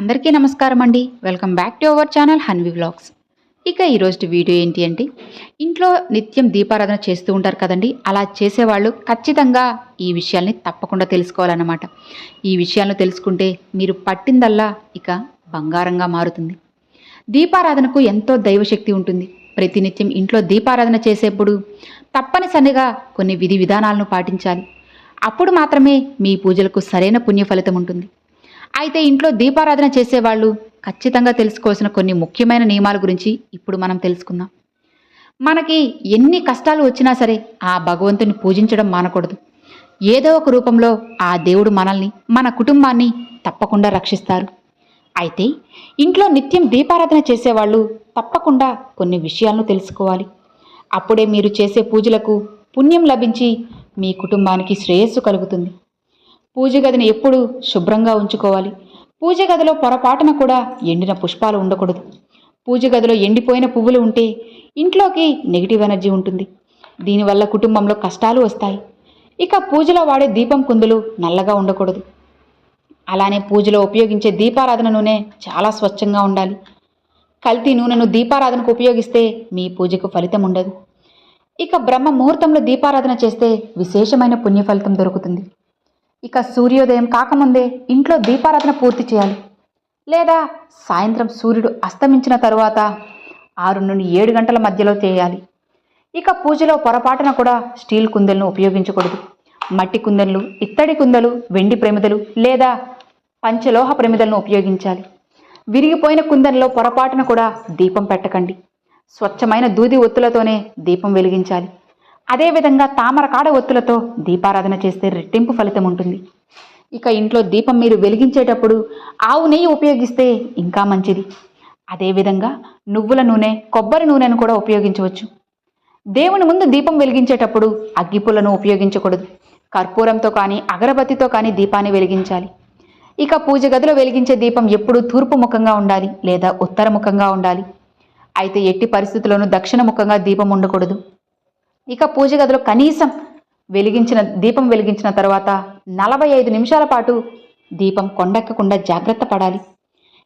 అందరికీ నమస్కారం అండి. Welcome back to our channel Hanvi vlogs ఇక ఈరోజు వీడియో ఏంటి అంటే ఇంట్లో నిత్యం దీపారాధన చేస్తూ ఉంటారు కదండి. అలా చేసేవాళ్ళు ఖచ్చితంగా ఈ విషయాల్ని తప్పకుండా తెలుసుకోవాలన్నమాట. ఈ విషయాలను తెలుసుకుంటే మీరు పట్టిందల్లా ఇక బంగారంగా మారుతుంది. దీపారాధనకు ఎంతో దైవశక్తి ఉంటుంది. ప్రతినిత్యం ఇంట్లో దీపారాధన చేసేప్పుడు తప్పనిసరిగా కొన్ని విధి విధానాలను పాటించాలి. అప్పుడు మాత్రమే మీ పూజలకు సరైన పుణ్య ఫలితం ఉంటుంది. అయితే ఇంట్లో దీపారాధన చేసేవాళ్ళు? ఖచ్చితంగా తెలుసుకోవాల్సిన కొన్ని ముఖ్యమైన నియమాల గురించి ఇప్పుడు మనం తెలుసుకుందాం. మనకి ఎన్ని కష్టాలు వచ్చినా సరే ఆ భగవంతుని పూజించడం మానకూడదు. ఏదో ఒక రూపంలో ఆ దేవుడు మనల్ని మన కుటుంబాన్ని తప్పకుండా రక్షిస్తారు. అయితే ఇంట్లో నిత్యం దీపారాధన చేసేవాళ్ళు తప్పకుండా కొన్ని విషయాలను తెలుసుకోవాలి. అప్పుడే మీరు చేసే పూజలకు పుణ్యం లభించి మీ కుటుంబానికి శ్రేయస్సు కలుగుతుంది. పూజ గదిని ఎప్పుడూ శుభ్రంగా ఉంచుకోవాలి. పూజ గదిలో పొరపాటున కూడా ఎండిన పుష్పాలు ఉండకూడదు. పూజ గదిలో ఎండిపోయిన పువ్వులు ఉంటే ఇంట్లోకి నెగిటివ్ ఎనర్జీ ఉంటుంది. దీనివల్ల కుటుంబంలో కష్టాలు వస్తాయి. ఇక పూజలో వాడే దీపం కుందులు నల్లగా ఉండకూడదు. అలానే పూజలో ఉపయోగించే దీపారాధన నూనె చాలా స్వచ్ఛంగా ఉండాలి. కల్తీ నూనెను దీపారాధనకు ఉపయోగిస్తే మీ పూజకు ఫలితం ఉండదు. ఇక బ్రహ్మ ముహూర్తంలో దీపారాధన చేస్తే విశేషమైన పుణ్య ఫలితం దొరుకుతుంది. ఇక సూర్యోదయం కాకముందే ఇంట్లో దీపారాధన పూర్తి చేయాలి. లేదా సాయంత్రం సూర్యుడు అస్తమించిన తరువాత ఆరు నుండి ఏడు గంటల మధ్యలో చేయాలి. ఇక పూజలో పొరపాటున కూడా స్టీల్ కుందెలను ఉపయోగించకూడదు. మట్టి కుందెలు ఇత్తడి కుందలు వెండి ప్రమిదలు లేదా పంచలోహ ప్రమిదలను ఉపయోగించాలి. విరిగిపోయిన కుందెల్లో పొరపాటున కూడా దీపం పెట్టకండి. స్వచ్ఛమైన దూది ఒత్తులతోనే దీపం వెలిగించాలి. అదేవిధంగా తామర కాడ ఒత్తులతో దీపారాధన చేస్తే రెట్టింపు ఫలితం ఉంటుంది. ఇక ఇంట్లో దీపం మీరు వెలిగించేటప్పుడు ఆవు నెయ్యి ఉపయోగిస్తే ఇంకా మంచిది. అదేవిధంగా నువ్వుల నూనె కొబ్బరి నూనెను కూడా ఉపయోగించవచ్చు. దేవుని ముందు దీపం వెలిగించేటప్పుడు అగ్గిపుల్లను ఉపయోగించకూడదు. కర్పూరంతో కానీ అగరబత్తితో కానీ దీపాన్ని వెలిగించాలి. ఇక పూజ గదిలో వెలిగించే దీపం ఎప్పుడూ తూర్పు ముఖంగా ఉండాలి లేదా ఉత్తర ముఖంగా ఉండాలి. అయితే ఎట్టి పరిస్థితుల్లోనూ దక్షిణ ముఖంగా దీపం ఉండకూడదు. ఇక పూజ గదిలో కనీసం వెలిగించిన దీపం వెలిగించిన తర్వాత నలభై ఐదు నిమిషాల పాటు దీపం కొండెక్కకుండా జాగ్రత్త పడాలి.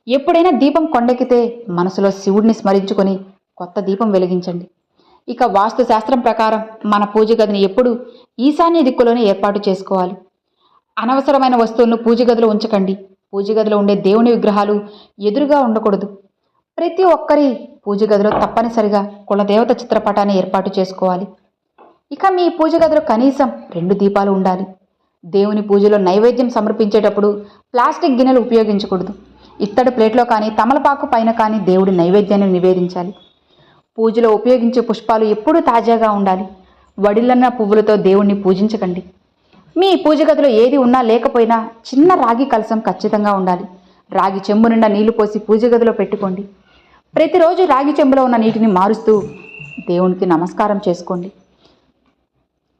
ఎప్పుడైనా దీపం కొండెక్కితే మనసులో శివుడిని స్మరించుకొని కొత్త దీపం వెలిగించండి. ఇక వాస్తు శాస్త్రం ప్రకారం మన పూజ గదిని ఎప్పుడు ఈశాన్య దిక్కులోనే ఏర్పాటు చేసుకోవాలి. అనవసరమైన వస్తువులను పూజ గదిలో ఉంచకండి. పూజ గదిలో ఉండే దేవుని విగ్రహాలు ఎదురుగా ఉండకూడదు. ప్రతి ఒక్కరి పూజ గదిలో తప్పనిసరిగా కులదేవత చిత్రపటాన్ని ఏర్పాటు చేసుకోవాలి. ఇక మీ పూజ గదిలో కనీసం రెండు దీపాలు ఉండాలి. దేవుని పూజలో నైవేద్యం సమర్పించేటప్పుడు ప్లాస్టిక్ గిన్నెలు ఉపయోగించకూడదు. ఇత్తడి ప్లేట్లో కానీ తమలపాకు పైన కానీ దేవుడి నైవేద్యాన్ని నివేదించాలి. పూజలో ఉపయోగించే పుష్పాలు ఎప్పుడూ తాజాగా ఉండాలి. వడిలన్న పువ్వులతో దేవుణ్ణి పూజించకండి. మీ పూజ గదిలో ఏది ఉన్నా లేకపోయినా చిన్న రాగి కలసం ఖచ్చితంగా ఉండాలి. రాగి చెంబు నిండా నీళ్ళు పోసి పూజ గదిలో పెట్టుకోండి. ప్రతిరోజు రాగి చెంబులో ఉన్న నీటిని మారుస్తూ దేవునికి నమస్కారం చేసుకోండి.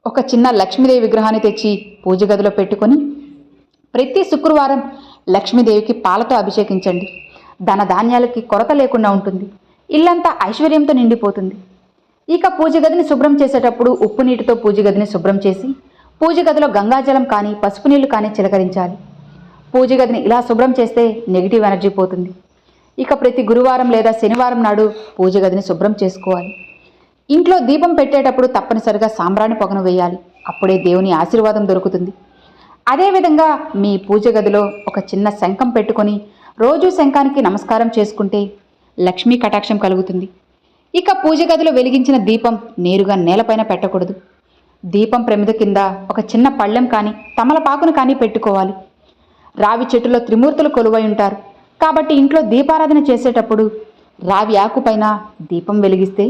ఒక చిన్న లక్ష్మీదేవి విగ్రహాన్ని తెచ్చి పూజ గదిలో పెట్టుకొని ప్రతి శుక్రవారం లక్ష్మీదేవికి పాలతో అభిషేకించండి. ధన ధాన్యాలకి కొరత లేకుండా ఉంటుంది. ఇల్లంతా ఐశ్వర్యంతో నిండిపోతుంది. ఇక పూజ గదిని శుభ్రం చేసేటప్పుడు ఉప్పు నీటితో పూజ గదిని శుభ్రం చేసి పూజ గదిలో గంగాజలం కానీ పసుపు నీళ్ళు కానీ చిలకరించాలి. పూజ గదిని ఇలా శుభ్రం చేస్తే నెగిటివ్ ఎనర్జీ పోతుంది. ఇక ప్రతి గురువారం లేదా శనివారం నాడు పూజ గదిని శుభ్రం చేసుకోవాలి. ఇంట్లో దీపం పెట్టేటప్పుడు తప్పనిసరిగా సాంబ్రాణి పొగను వేయాలి. అప్పుడే దేవుని ఆశీర్వాదం దొరుకుతుంది. అదేవిధంగా మీ పూజ గదిలో ఒక చిన్న శంఖం పెట్టుకొని రోజు శంఖానికి నమస్కారం చేసుకుంటే లక్ష్మీ కటాక్షం కలుగుతుంది. ఇక పూజ గదిలో వెలిగించిన దీపం నేరుగా నేలపైన పెట్టకూడదు. దీపం ప్రమిద కింద ఒక చిన్న పళ్ళెం కానీ తమలపాకును కానీ పెట్టుకోవాలి. రావి చెట్టులో త్రిమూర్తులు కొలువై ఉంటారు. కాబట్టి ఇంట్లో దీపారాధన చేసేటప్పుడు రావి ఆకుపైన దీపం వెలిగిస్తే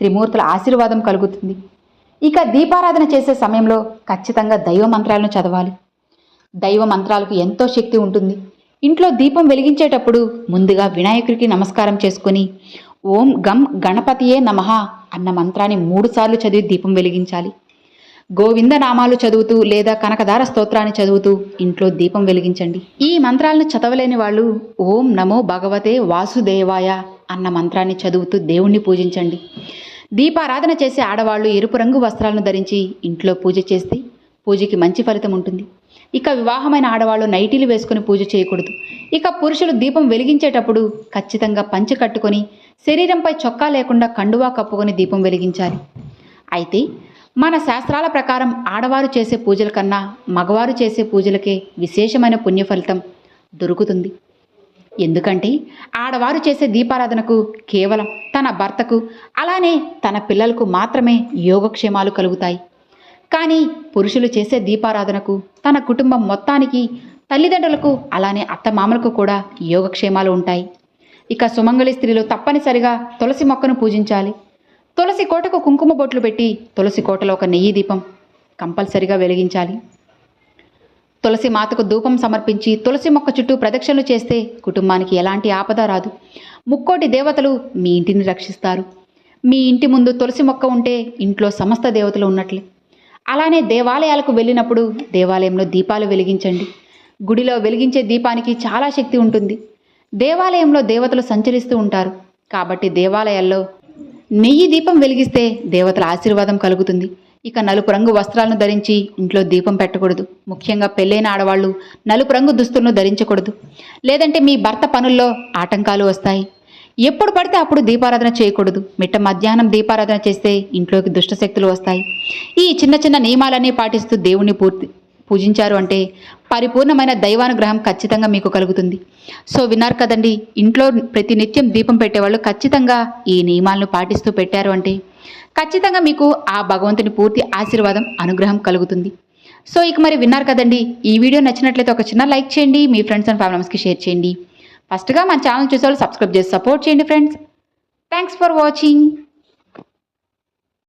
త్రిమూర్తుల ఆశీర్వాదం కలుగుతుంది. ఇక దీపారాధన చేసే సమయంలో ఖచ్చితంగా దైవ మంత్రాలను చదవాలి. దైవ మంత్రాలకు ఎంతో శక్తి ఉంటుంది. ఇంట్లో దీపం వెలిగించేటప్పుడు ముందుగా వినాయకుడికి నమస్కారం చేసుకొని ఓం గం గణపతియే నమః అన్న మంత్రాన్ని మూడుసార్లు చదివి దీపం వెలిగించాలి. గోవింద నామాలు చదువుతూ లేదా కనకదార స్తోత్రాన్ని చదువుతూ ఇంట్లో దీపం వెలిగించండి. ఈ మంత్రాలను చదవలేని వాళ్ళు ఓం నమో భగవతే వాసుదేవాయ అన్న మంత్రాన్ని చదువుతూ దేవుణ్ణి పూజించండి. దీపారాధన చేసే ఆడవాళ్ళు ఎరుపు రంగు వస్త్రాలను ధరించి ఇంట్లో పూజ చేస్తే పూజకి మంచి ఫలితం ఉంటుంది. ఇక వివాహమైన ఆడవాళ్ళు నైటీలు వేసుకుని పూజ చేయకూడదు. ఇక పురుషులు దీపం వెలిగించేటప్పుడు ఖచ్చితంగా పంచి కట్టుకొని శరీరంపై చొక్కా లేకుండా కండువా కప్పుకొని దీపం వెలిగించాలి. అయితే మన శాస్త్రాల ప్రకారం ఆడవారు చేసే పూజల కన్నా మగవారు చేసే పూజలకే విశేషమైన పుణ్య ఫలితం దొరుకుతుంది. ఎందుకంటే ఆడవారు చేసే దీపారాధనకు కేవలం తన భర్తకు అలానే తన పిల్లలకు మాత్రమే యోగక్షేమాలు కలుగుతాయి. కానీ పురుషులు చేసే దీపారాధనకు తన కుటుంబం మొత్తానికి తల్లిదండ్రులకు అలానే అత్తమామలకు కూడా యోగక్షేమాలు ఉంటాయి. ఇక సుమంగళి స్త్రీలు తప్పనిసరిగా తులసి మొక్కను పూజించాలి. తులసి కోటకు కుంకుమ బొట్లు పెట్టి తులసి కోటలో ఒక నెయ్యి దీపం కంపల్సరిగా వెలిగించాలి. తులసి మాతకు ధూపం సమర్పించి తులసి మొక్క చుట్టూ ప్రదక్షిణలు చేస్తే కుటుంబానికి ఎలాంటి ఆపద రాదు. ముక్కోటి దేవతలు మీ ఇంటిని రక్షిస్తారు. మీ ఇంటి ముందు తులసి మొక్క ఉంటే ఇంట్లో సమస్త దేవతలు ఉన్నట్లే. అలానే దేవాలయాలకు వెళ్ళినప్పుడు దేవాలయంలో దీపాలు వెలిగించండి. గుడిలో వెలిగించే దీపానికి చాలా శక్తి ఉంటుంది. దేవాలయంలో దేవతలు సంచరిస్తూ ఉంటారు. కాబట్టి దేవాలయాల్లో నెయ్యి దీపం వెలిగిస్తే దేవతల ఆశీర్వాదం కలుగుతుంది. ఇక నలుపు రంగు వస్త్రాలను ధరించి ఇంట్లో దీపం పెట్టకూడదు. ముఖ్యంగా పెళ్ళైన ఆడవాళ్ళు నలుపు రంగు దుస్తులను ధరించకూడదు. లేదంటే మీ భర్త పనుల్లో ఆటంకాలు వస్తాయి. ఎప్పుడు పడితే అప్పుడు దీపారాధన చేయకూడదు. మిట్ట మధ్యాహ్నం దీపారాధన చేస్తే ఇంట్లోకి దుష్టశక్తులు వస్తాయి. ఈ చిన్న చిన్న నియమాలన్నీ పాటిస్తూ దేవుణ్ణి పూర్తి పూజించారు అంటే పరిపూర్ణమైన దైవానుగ్రహం ఖచ్చితంగా మీకు కలుగుతుంది. సో విన్నారు కదండి ఇంట్లో ప్రతి నిత్యం దీపం పెట్టేవాళ్ళు ఖచ్చితంగా ఈ నియమాలను పాటిస్తూ పెట్టారు అంటే ఖచ్చితంగా మీకు ఆ భగవంతుని పూర్తి ఆశీర్వాదం అనుగ్రహం కలుగుతుంది. సో ఇక మరి విన్నారు కదండి ఈ వీడియో నచ్చినట్లయితే ఒక చిన్న లైక్ చేయండి మీ ఫ్రెండ్స్ అండ్ ఫ్యామిలీస్కి షేర్ చేయండి. ఫస్ట్గా మన ఛానల్ చూసే వాళ్ళు సబ్స్క్రైబ్ చేసి సపోర్ట్ చేయండి ఫ్రెండ్స్. Thanks for watching.